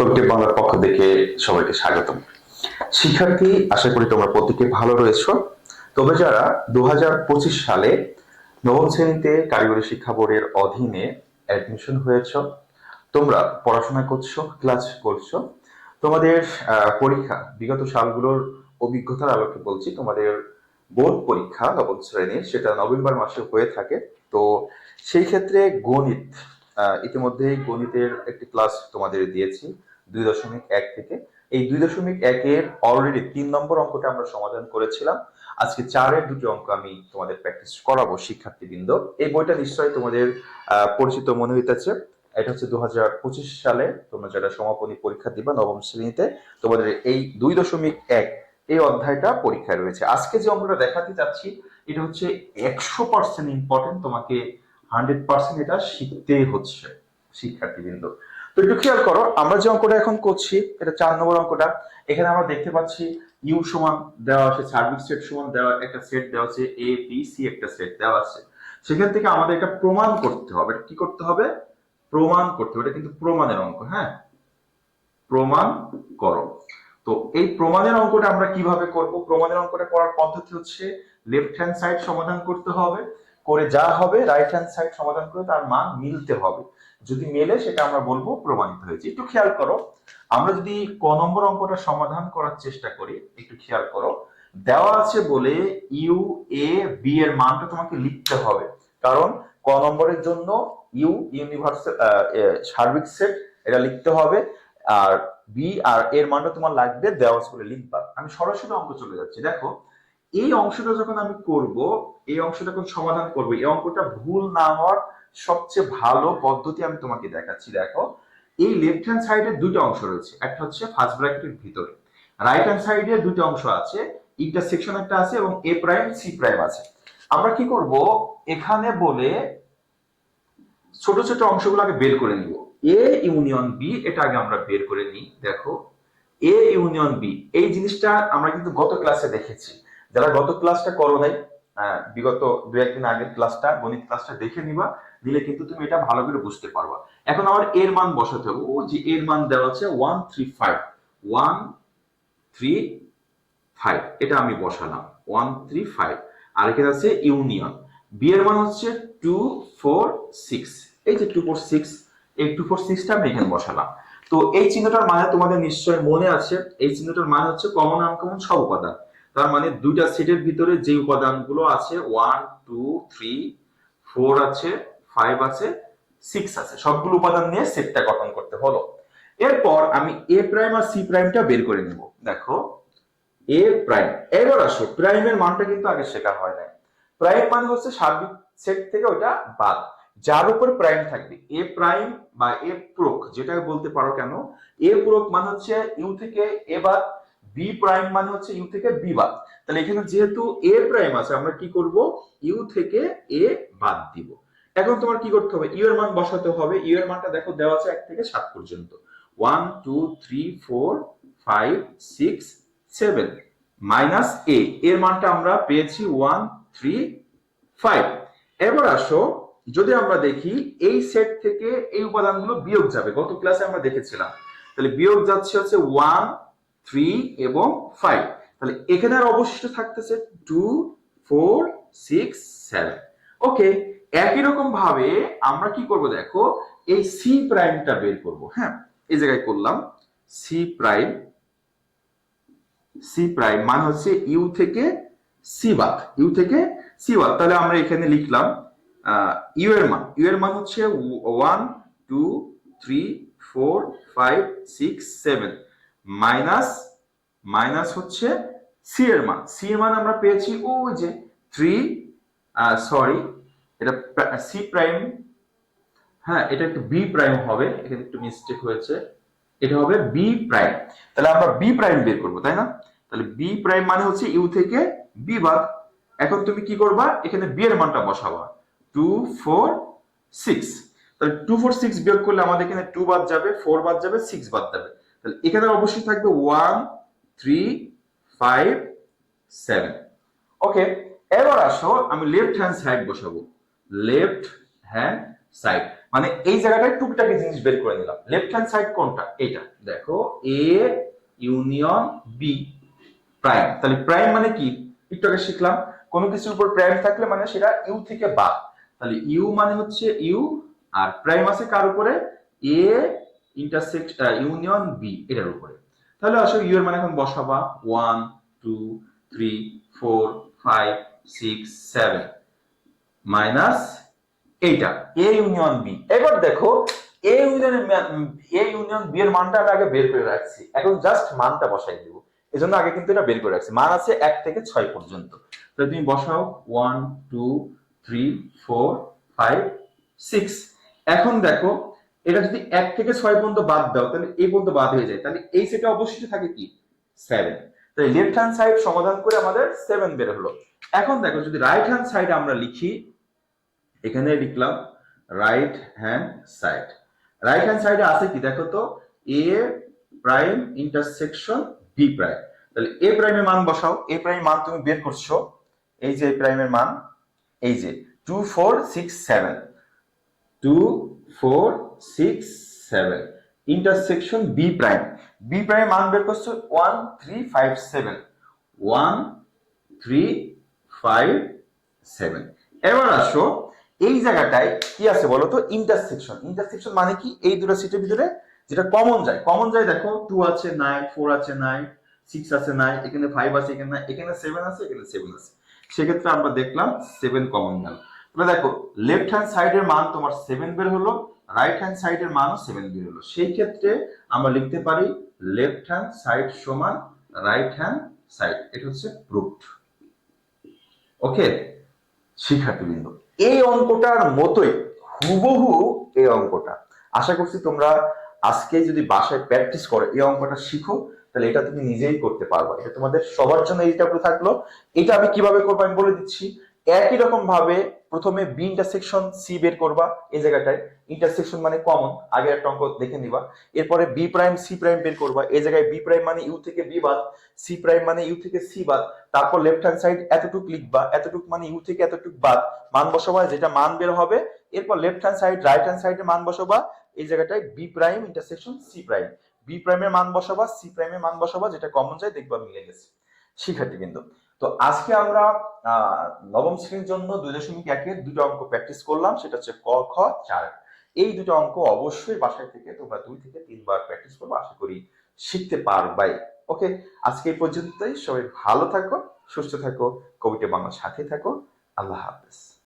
কবিটি বাংলার পক্ষ থেকে সবাইকে স্বাগতম। শিক্ষার্থী আশা করি তোমরা প্রত্যেকে ভালো রয়েছো। তবে যারা দু হাজার পঁচিশ সালে নবম শ্রেণীতে কারিগরি শিক্ষা বোর্ডের অধীনে অ্যাডমিশন হয়েছ তোমরা পড়াশোনা করছ ক্লাস করছ তোমাদের পরীক্ষা বিগত সালগুলোর অভিজ্ঞতার আলোকে বলছি তোমাদের বোর্ড পরীক্ষা নবম শ্রেণির সেটা নভেম্বর মাসে হয়ে থাকে। তো সেই ক্ষেত্রে গণিত আহ, ইতিমধ্যেই গণিতের একটি ক্লাস তোমাদের দিয়েছি। দুই দশমিক এক থেকে। এই দুই দশমিক একের অলরেডি তিন নম্বর অঙ্কটা আমরা সমাধান করেছিলাম। আজকে চারের দুটি অঙ্ক আমি তোমাদের প্র্যাকটিস করাবো, শিক্ষার্থীবৃন্দ। এই বইটা নিশ্চয়ই তোমাদের পরিচিত মনে হইতেছে। এটা হচ্ছে দুই হাজার পঁচিশ সালে তোমরা যারা সমাপনী পরীক্ষা দিবা নবম শ্রেণীতে, তোমাদের এই দুই দশমিক এক, এই অধ্যায়টা পরীক্ষায় রয়েছে। আজকে যে অঙ্কটা দেখাতে চাচ্ছি, এটা হচ্ছে একশো পার্সেন্ট ইম্পর্টেন্ট তোমাকে হান্ড্রেড পার্সেন্ট এটা শিখতেই হচ্ছে, শিক্ষার্থীবৃন্দ। তো একটু খেয়াল করো, আমরা যে অঙ্কটা এখন করছি, এটা চার নম্বর অঙ্কটা, এখানে আমরা দেখতে পাচ্ছি ইউ সমান দেওয়া আছে সার্ভিস সেট সমান দেওয়া, একটা সেট দেওয়া আছে এ বি সি একটা সেট দেওয়া আছে। সেখান থেকে আমাদের এটা প্রমাণ করতে হবে কি করতে হবে? প্রমাণ করতে হবে, এটা কিন্তু প্রমাণের অঙ্ক হ্যাঁ? প্রমাণ করো। তো এই প্রমাণের অঙ্কটা আমরা কীভাবে করব? প্রমাণের অঙ্কটা করার পদ্ধতি হচ্ছে লেফট হ্যান্ড সাইড সমাধান করতে হবে, করে যা হবে রাইট হ্যান্ড সাইড সমাধান করে তার মান মিলতে হবে। যদি মেলে সেটা আমরা বলব প্রমাণিত হয়েছে। একটু খেয়াল করো, আমরা যদি ক নম্বর অঙ্কটা সমাধান করার চেষ্টা করি, একটু খেয়াল করো, দেওয়া আছে বলে ইউ, এ, বি এর মানটা তোমাকে লিখতে হবে। কারণ ক নম্বরের জন্য ইউ, ইউনিভার্সাল সার্বিক সেট, এটা লিখতে হবে, আর বি আর এর মানটা তোমার লাগবে দেওয়া আছে বলে লিখবা আমি সরাসরি অঙ্ক চলে যাচ্ছি। দেখো, এই অংশটা যখন আমি করব, এই অংশটা যখন সমাধান করব, এই অঙ্কটা ভুল না হওয়ার সবচেয়ে ভালো পদ্ধতি আমি তোমাকে দেখাচ্ছি, দেখো। এই লেফট হ্যান্ড সাইডে দুটো অংশ রয়েছে, একটা হচ্ছে ফার্স্ট ব্র্যাকেটের ভিতরে। রাইট হ্যান্ড সাইডে দুটো অংশ আছে ইন্টারসেকশন একটা আছে এবং এ প্রাইম সি প্রাইম আছে। আমরা কি করব? এখানে বলে ছোট ছোট অংশগুলো আগে বের করে নিব। এ ইউনিয়ন বি এটা আগে আমরা বের করে নিই, দেখো। এ ইউনিয়ন বি এই জিনিসটা আমরা কিন্তু গত ক্লাসে দেখেছি। যারা গত ক্লাসটা করো নাই বিগত দু একদিন আগের ক্লাসটা গণিত ক্লাসটা দেখে নিবা দিলে কিন্তু তুমি এটা ভালো করে বুঝতে পারবা। এখন আমার এর মান বসাতে হবে। ও যে এর মান দেওয়া আছে one three five one three five এটা আমি বসালাম ওয়ান থ্রি ফাইভ আর এখানে আছে ইউনিয়ন বি এর মান হচ্ছে টু ফোর সিক্স এই যে টু ফোর সিক্স এই টু ফোর সিক্সটা আমি এখানে বসালাম। তো এই চিহ্নটার মানে তোমাদের নিশ্চয় মনে আছে, এই চিহ্নটার মানে হচ্ছে কমন আনকমন সব উপাদান। তার মানে দুইটা সেটের ভিতরে যে উপাদানগুলো আছে ওয়ান টু থ্রি ফোর আছে ফাইভ আছে সিক্স আছে। সবগুলো উপাদান নিয়ে সেটটা গঠন করতে হলো। এরপর আমি এ প্রাইম আর সি প্রাইমটা বের করে নিব। দেখো এ প্রাইম এবার আসো প্রাইমের মানটা কিন্তু আগে শেখা হয় নাই। প্রাইম মানে হচ্ছে সার্বিক সেট থেকে ওটা বাদ। যার উপর প্রাইম থাকবে। এ প্রাইম বা এ প্রোক যেটা বলতে পারো কেন? এ প্রোক মানে হচ্ছে ইউ থেকে এ বাদ বি প্রাইম মানে হচ্ছে ইউ থেকে বি বাদ। তাহলে এখানে যেহেতু এ প্রাইম আছে, আমরা কি করব? ইউ থেকে এ বাদ দিব। এখন তোমার কি করতে হবে? ইউ এর মান বসাতে হবে। ইউ এর মানটা দেখো, দেওয়া আছে এক থেকে সাত পর্যন্ত। One two three four five six seven minus A এর মানটা আমরা পেয়েছি ওয়ান থ্রি ফাইভ এবার আসো, যদি আমরা দেখি, এই সেট থেকে এই উপাদানগুলো বিয়োগ যাবে। গত ক্লাসে আমরা দেখেছিলাম। তাহলে বিয়োগ যাচ্ছে হচ্ছে ওয়ান থ্রি এবং ফাইভ তাহলে এখানে আর অবশিষ্ট থাকতেছে two four six seven okay একই রকম ভাবে আমরা কি করব দেখো? এই সি প্রাইমটা বের করব হ্যাঁ? এই জায়গায় করলাম সি প্রাইম সি প্রাইম মানে হচ্ছে ইউ থেকে সি বাদ ইউ থেকে সি বাদ। তাহলে আমরা এখানে লিখলাম ইউ এর মান। ইউ এর মান হচ্ছে one two three four five six seven minus minus হচ্ছে সি এর মান। সি এর মান আমরা পেয়েছি ওই যে থ্রি সরি এটা সি প্রাইম হ্যাঁ এটা একটু বি প্রাইম হবে, এখানে একটু মিস্টেক হয়েছে। এটা হবে বি প্রাইম তাহলে আমরা বি প্রাইম বের করব, তাই না? তাহলে বি প্রাইম মানে হচ্ছে ইউ থেকে বি বাদ। এখন তুমি কি করবা? এখানে বি এর মানটা বসাবা। টু ফোর সিক্স তাহলে টু ফোর সিক্স বিয়োগ করলে আমাদের এখানে টু বাদ যাবে ফোর বাদ যাবে সিক্স বাদ যাবে। তাহলে এখানে অবশ্যই থাকবে one three five seven okay এবার আসো, আমি লেফট হ্যান্ড সাইড বসাবো। লেফট হ্যান্ড সাইড মানে এই জায়গাটায় টুকটাকে জিনিস বের করে নিলাম। লেফট হ্যান্ড সাইড কোনটা? এটা। দেখো এ ইউনিয়ন বি প্রাইম তাহলে প্রাইম মানে কি? একটু আগে শিখলাম। কোনো কিছুর উপর প্রাইম থাকলে মানে সেটা ইউ থেকে বাদ। তাহলে ইউ মানে হচ্ছে ইউ আর প্রাইম আছে কার উপরে? এ ইন্টারসেক্ট ইউনিয়ন বি এটার উপরে। তাহলে আসলে ইউ এর মানে এখন বসাবা। One two three four five six seven minus এইটা এ ইউনিয়ন বি এবার দেখো A union A union B এর মানটা আগে বের করে রাখছি। এখন জাস্ট মানটা বসাই দেব। এজন্য আগে কিন্তু এটা বের করে রাখছি। মান আছে এক থেকে ছয় পর্যন্ত। তাহলে তুমি বসাও। One two three four five six এখন দেখো এটা যদি এক থেকে ছয় পর্যন্ত বাদ দাও, তাহলে এই পর্যন্ত বাদ হয়ে যায়। তাহলে এই সেটা অবশ্যই থাকে কি? সেভেন তাহলে লেফট হ্যান্ড সাইড সমাধান করে আমাদের সেভেন বের হলো। এখন দেখো, যদি রাইট হ্যান্ড সাইড আমরা লিখি, এখানে লিখলাম right hand side right hand সাইডে আছে কি? দেখো তো A prime intersection B prime তাহলে এ প্রাইমের মান বসাও। এ প্রাইম মান তুমি বের করছ। এই যে প্রাইমের মান, এই যে two four six seven two four six seven intersection B prime B prime মান বের করছ one three five seven one three five seven এবার আসো, এই জায়গাটায় কি আছে বলো তো ইন্টারসেকশন ইন্টারসেকশন মানে কি? এই দুটো সিটের ভিতরে যেটা কমন যায়। কমন যায় দেখো টু আছে নাইন ফোর আছে নাইন সিক্স আছে নাইন এখানে ফাইভ আছে, এখানে এখানে সেভেন আছে, এখানে সেভেন আছে। সেক্ষেত্রে আমরা দেখলাম সেভেন কমন গেল তাহলে দেখো লেফট হ্যান্ড সাইডের মান তোমার সেভেন বের হলো রাইট হ্যান্ড সাইডের মানও সেভেন বের হলো। সেই ক্ষেত্রে আমরা লিখতে পারি লেফট হ্যান্ড সাইড সমান রাইট হ্যান্ড সাইড এটা হচ্ছে প্রুফড ওকে শিক্ষার্থীবৃন্দ, এই অঙ্কটার মতোই হুবহু এই অঙ্কটা। আশা করছি তোমরা আজকে যদি বাসায় প্র্যাকটিস করো এই অঙ্কটা শিখো, তাহলে এটা তুমি নিজেই করতে পারবে। এটা তোমাদের সবার জন্য এইটা থাকল। এটা আমি কীভাবে করব আমি বলে দিচ্ছি। একই রকম ভাবে প্রথমে বি ইন্টারসেকশন সি বের করবা, এই জায়গাটায়। ইন্টারসেকশন মানে কমন আগে একটা অঙ্ক দেখে নিবা। এরপরে বি প্রাইম সি প্রাইম বের করবা। এই জায়গায় বি প্রাইম মানে ইউ থেকে বি বাদ সি প্রাইম মানে ইউ থেকে সি বাদ। তারপর লেফট হ্যান্ড সাইড এতটুক লিখবা, এতটুক মানে ইউ থেকে এতটুক বাদ। মান বসাবা, যেটা মান বের হবে, এরপর left hand side right hand সাইডে মান বসাবা। এই জায়গাটায় B prime intersection C prime B প্রাইমের মান বসাবা সি প্রাইমের মান বসাবা, যেটা কমন যায় দেখবা মিলে গেছে। শিক্ষার্থী কিন্তু তো আজকে আমরা নবম শ্রেণির জন্য দুই দশমিক একের দুটো অঙ্ক প্র্যাকটিস করলাম, সেটা হচ্ছে ক, খ, চার। এই দুটো অঙ্ক অবশ্যই বাসায় থেকে তোমরা দুই থেকে তিনবার প্র্যাকটিস করব, আশা করি শিখতে পারবাই ওকে? আজকে এই পর্যন্তই। সবাই ভালো থাকো, সুস্থ থাকো, কবিতা বাংলার সাথে থাকো। আল্লাহ হাফেজ।